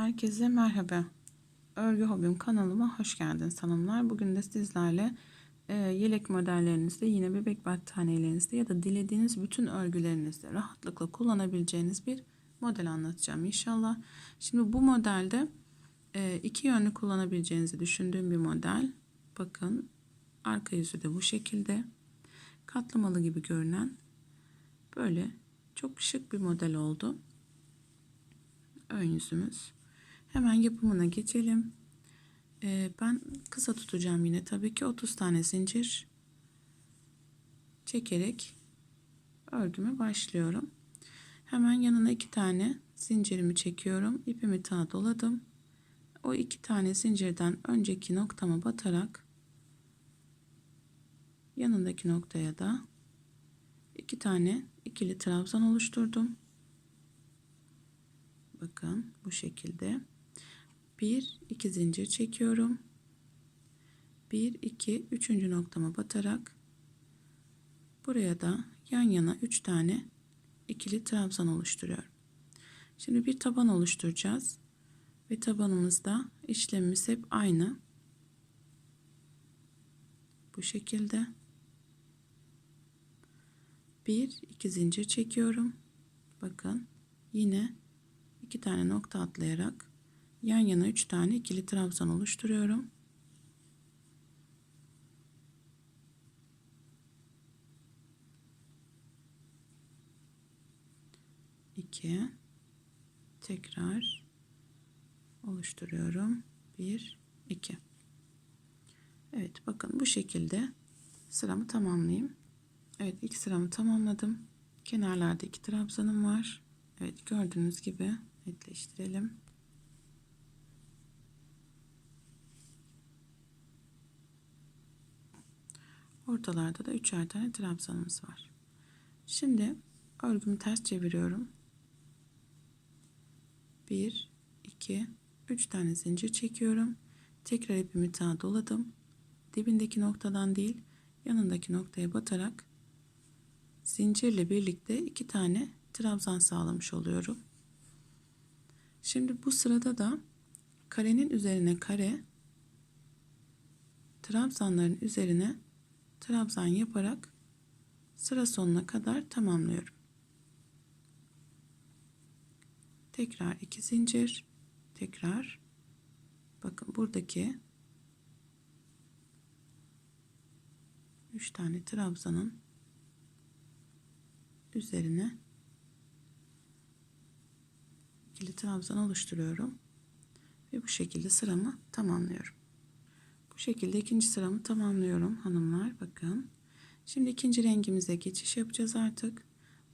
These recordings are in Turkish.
Herkese merhaba. Örgü Hobim kanalıma hoş geldiniz hanımlar. Bugün de sizlerle e, yelek modellerinizde yine bebek battaniyelerinizde ya da dilediğiniz bütün örgülerinizde rahatlıkla kullanabileceğiniz bir model anlatacağım inşallah. Şimdi bu modelde e, iki yönlü kullanabileceğinizi düşündüğüm bir model. Bakın arka yüzü de bu şekilde. Katlamalı gibi görünen böyle çok şık bir model oldu ön yüzümüz. Hemen yapımına geçelim. Ee, ben kısa tutacağım yine tabii ki 30 tane zincir çekerek örgüme başlıyorum. Hemen yanına iki tane zincirimi çekiyorum. ipimi ta doladım. O iki tane zincirden önceki noktama batarak yanındaki noktaya da iki tane ikili trabzan oluşturdum. Bakın bu şekilde. 1 2 zincir çekiyorum. 1 2 3. noktama batarak buraya da yan yana 3 tane ikili trabzan oluşturuyorum. Şimdi bir taban oluşturacağız. Ve tabanımızda işlemimiz hep aynı. Bu şekilde. 1 2 zincir çekiyorum. Bakın yine iki tane nokta atlayarak yan yana üç tane ikili trabzan oluşturuyorum. İki tekrar oluşturuyorum. Bir, iki. Evet bakın bu şekilde sıramı tamamlayayım. Evet ilk sıramı tamamladım. Kenarlarda iki trabzanım var. Evet gördüğünüz gibi netleştirelim. Ortalarda da üçer tane trabzanımız var. Şimdi örgümü ters çeviriyorum. 1 2 3 tane zincir çekiyorum. Tekrar ipimi ta doladım. Dibindeki noktadan değil, yanındaki noktaya batarak zincirle birlikte iki tane trabzan sağlamış oluyorum. Şimdi bu sırada da karenin üzerine kare, trabzanların üzerine trabzan yaparak sıra sonuna kadar tamamlıyorum. Tekrar iki zincir, tekrar bakın buradaki üç tane trabzanın üzerine ikili trabzan oluşturuyorum. Ve bu şekilde sıramı tamamlıyorum. Bu şekilde ikinci sıramı tamamlıyorum hanımlar. Bakın. Şimdi ikinci rengimize geçiş yapacağız artık.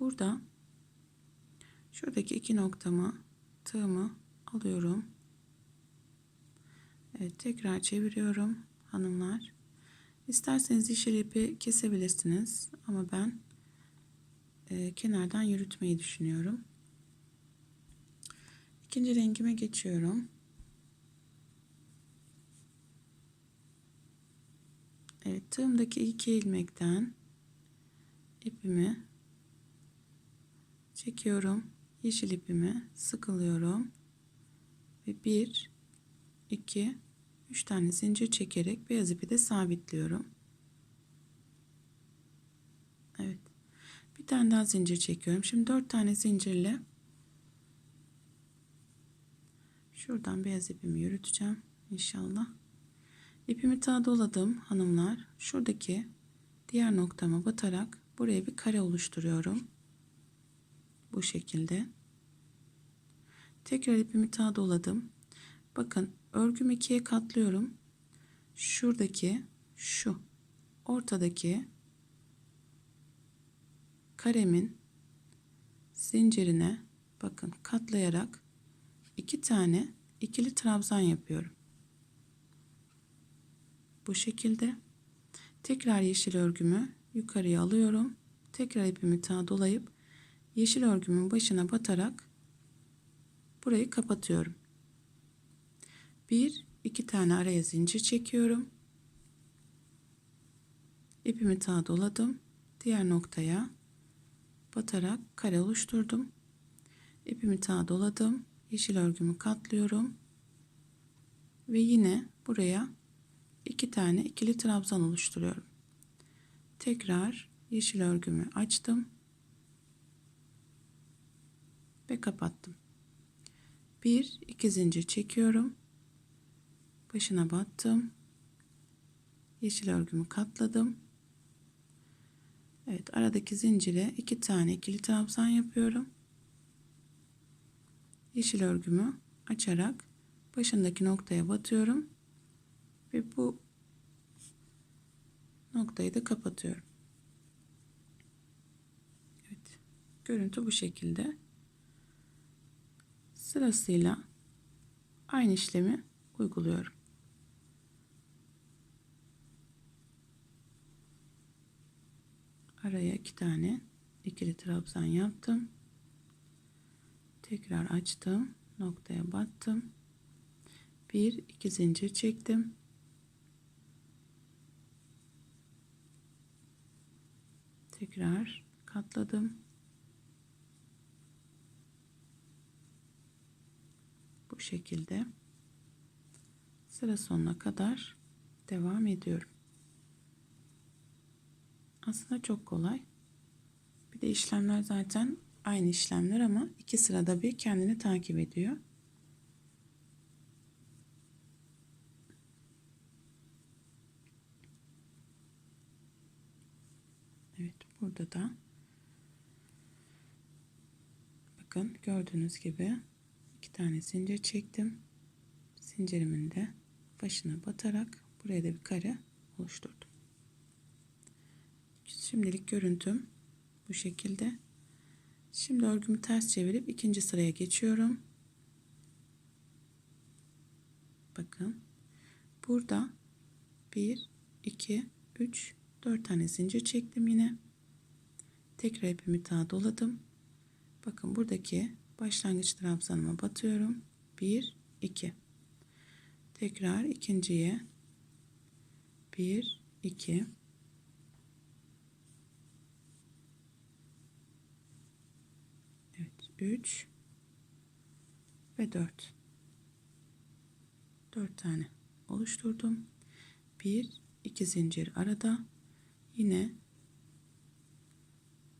Burada şuradaki iki noktamı tığımı alıyorum. Evet tekrar çeviriyorum hanımlar. İsterseniz yeşil ipi kesebilirsiniz ama ben e, kenardan yürütmeyi düşünüyorum. İkinci rengime geçiyorum. Evet tığımdaki iki ilmekten ipimi çekiyorum. Yeşil ipimi sıkılıyorum. Ve bir, iki, üç tane zincir çekerek beyaz ipi de sabitliyorum. Evet. Bir tane daha zincir çekiyorum. Şimdi dört tane zincirle Şuradan beyaz ipimi yürüteceğim inşallah. İpimi ta doladım hanımlar. Şuradaki diğer noktama batarak buraya bir kare oluşturuyorum. Bu şekilde. Tekrar ipimi ta doladım. Bakın örgümü ikiye katlıyorum. Şuradaki şu ortadaki karemin zincirine bakın katlayarak iki tane ikili trabzan yapıyorum. Bu şekilde tekrar yeşil örgümü yukarıya alıyorum. Tekrar ipimi ta dolayıp yeşil örgümün başına batarak burayı kapatıyorum. Bir, iki tane araya zincir çekiyorum. İpimi ta doladım. Diğer noktaya batarak kare oluşturdum. İpimi ta doladım yeşil örgümü katlıyorum. Ve yine buraya iki tane ikili trabzan oluşturuyorum. Tekrar yeşil örgümü açtım ve kapattım. Bir iki zincir çekiyorum. Başına battım. Yeşil örgümü katladım. Evet aradaki zincire iki tane ikili trabzan yapıyorum. Yeşil örgümü açarak başındaki noktaya batıyorum ve bu noktayı da kapatıyorum. Evet. Görüntü bu şekilde. Sırasıyla aynı işlemi uyguluyorum. Araya iki tane ikili trabzan yaptım. Tekrar açtım. Noktaya battım. Bir iki zincir çektim. Tekrar katladım. Bu şekilde sıra sonuna kadar devam ediyorum. Aslında çok kolay. Bir de işlemler zaten aynı işlemler ama iki sırada bir kendini takip ediyor. Burada da bakın gördüğünüz gibi iki tane zincir çektim. Zincirimin de başına batarak buraya da bir kare oluşturdum. Şimdilik görüntüm bu şekilde. Şimdi örgümü ters çevirip ikinci sıraya geçiyorum. Bakın. Burada 1 2 3 4 tane zincir çektim yine. Tekrar ipimi daha doladım. Bakın buradaki başlangıç trabzanıma batıyorum. 1 2 Tekrar ikinciye 1 2 Evet 3 ve 4 4 tane oluşturdum. 1 2 zincir arada yine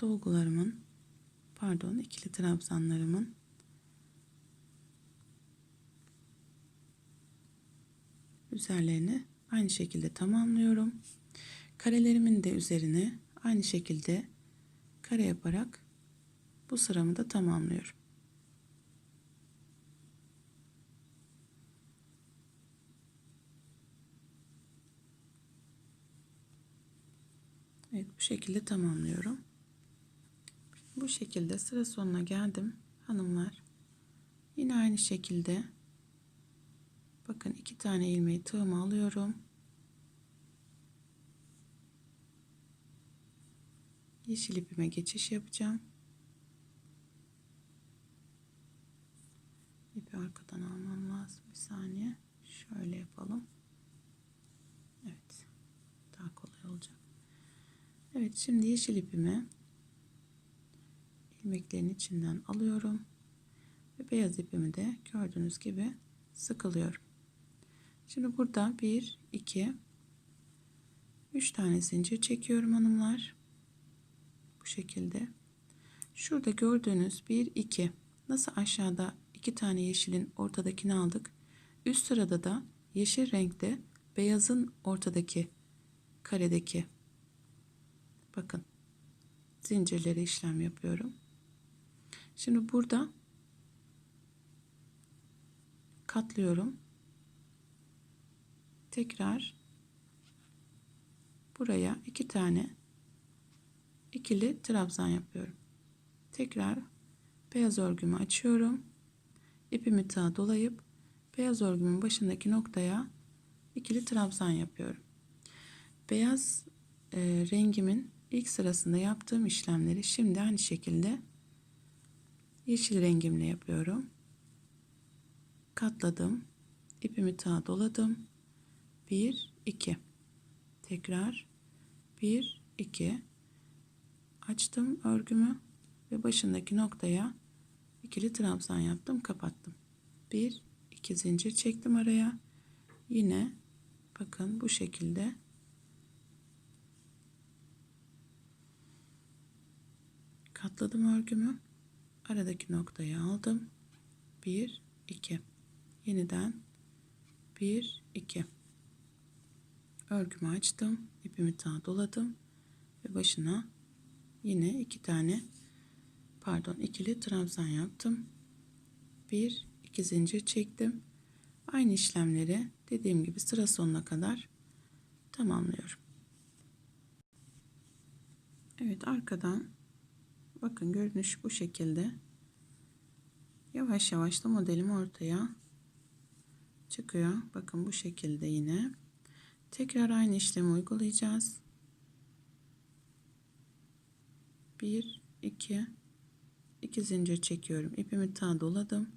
dolgularımın pardon ikili trabzanlarımın üzerlerini aynı şekilde tamamlıyorum. Karelerimin de üzerine aynı şekilde kare yaparak bu sıramı da tamamlıyorum. Evet bu şekilde tamamlıyorum. Bu şekilde sıra sonuna geldim hanımlar. Yine aynı şekilde bakın iki tane ilmeği tığıma alıyorum. Yeşil ipime geçiş yapacağım. İpi arkadan almam lazım. Bir saniye. Şöyle yapalım. Evet. Daha kolay olacak. Evet şimdi yeşil ipimi ilmeklerin içinden alıyorum. Ve beyaz ipimi de gördüğünüz gibi sıkılıyorum. Şimdi burada 1, 2, 3 tane zincir çekiyorum hanımlar. Bu şekilde. Şurada gördüğünüz 1, 2. Nasıl aşağıda 2 tane yeşilin ortadakini aldık. Üst sırada da yeşil renkte beyazın ortadaki karedeki bakın zincirlere işlem yapıyorum. Şimdi burada katlıyorum. Tekrar buraya iki tane ikili trabzan yapıyorum. Tekrar beyaz örgümü açıyorum. İpimi tığa dolayıp beyaz örgümün başındaki noktaya ikili trabzan yapıyorum. Beyaz e, rengimin ilk sırasında yaptığım işlemleri şimdi aynı şekilde yeşil rengimle yapıyorum. Katladım. ipimi tığa doladım. 1 2 tekrar 1 2 açtım örgümü ve başındaki noktaya ikili trabzan yaptım kapattım. Bir iki zincir çektim araya. Yine bakın bu şekilde katladım örgümü. Aradaki noktayı aldım. 1 2 yeniden 1 2 örgümü açtım. ipimi ta doladım ve başına yine iki tane pardon ikili trabzan yaptım. Bir iki zincir çektim. Aynı işlemleri dediğim gibi sıra sonuna kadar tamamlıyorum. Evet arkadan bakın görünüş bu şekilde. Yavaş yavaş da modelim ortaya çıkıyor. Bakın bu şekilde yine. Tekrar aynı işlemi uygulayacağız. 1 2 2 zincir çekiyorum. İpimi ta doladım.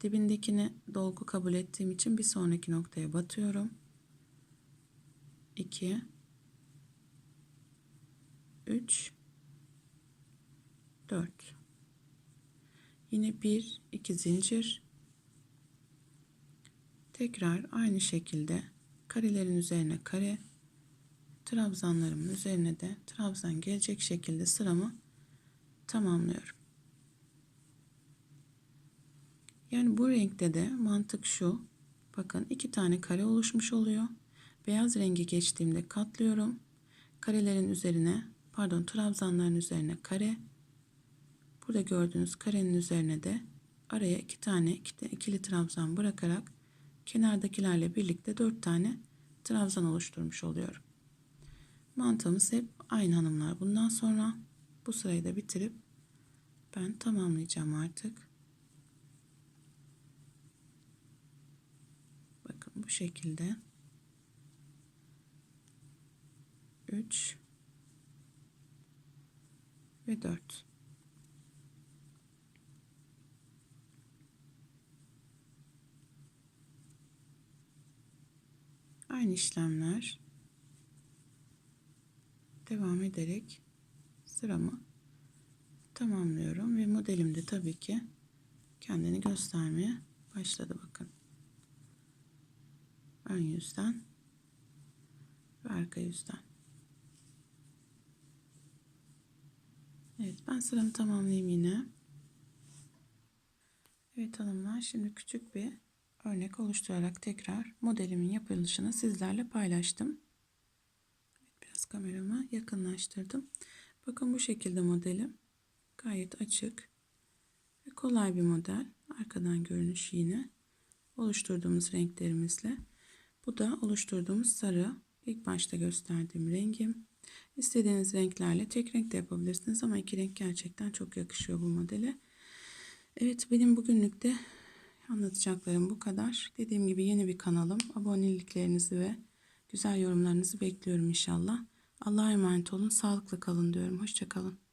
Dibindekini dolgu kabul ettiğim için bir sonraki noktaya batıyorum. 2 3 4 Yine 1 2 zincir tekrar aynı şekilde karelerin üzerine kare trabzanlarımın üzerine de trabzan gelecek şekilde sıramı tamamlıyorum. Yani bu renkte de mantık şu. Bakın iki tane kare oluşmuş oluyor. Beyaz rengi geçtiğimde katlıyorum. Karelerin üzerine pardon trabzanların üzerine kare. Burada gördüğünüz karenin üzerine de araya iki tane ikili trabzan bırakarak kenardakilerle birlikte dört tane trabzan oluşturmuş oluyorum. Mantığımız hep aynı hanımlar. Bundan sonra bu sırayı da bitirip ben tamamlayacağım artık. Bakın bu şekilde. 3 ve 4. Aynı işlemler devam ederek sıramı tamamlıyorum ve modelim de tabii ki kendini göstermeye başladı bakın. Ön yüzden ve arka yüzden. Evet ben sıramı tamamlayayım yine. Evet hanımlar şimdi küçük bir örnek oluşturarak tekrar modelimin yapılışını sizlerle paylaştım. Biraz kameramı yakınlaştırdım. Bakın bu şekilde modelim. Gayet açık ve kolay bir model. Arkadan görünüş yine oluşturduğumuz renklerimizle. Bu da oluşturduğumuz sarı. İlk başta gösterdiğim rengim. İstediğiniz renklerle tek renk de yapabilirsiniz ama iki renk gerçekten çok yakışıyor bu modele. Evet benim bugünlük de anlatacaklarım bu kadar. Dediğim gibi yeni bir kanalım. Aboneliklerinizi ve güzel yorumlarınızı bekliyorum inşallah. Allah'a emanet olun. Sağlıklı kalın diyorum. Hoşçakalın.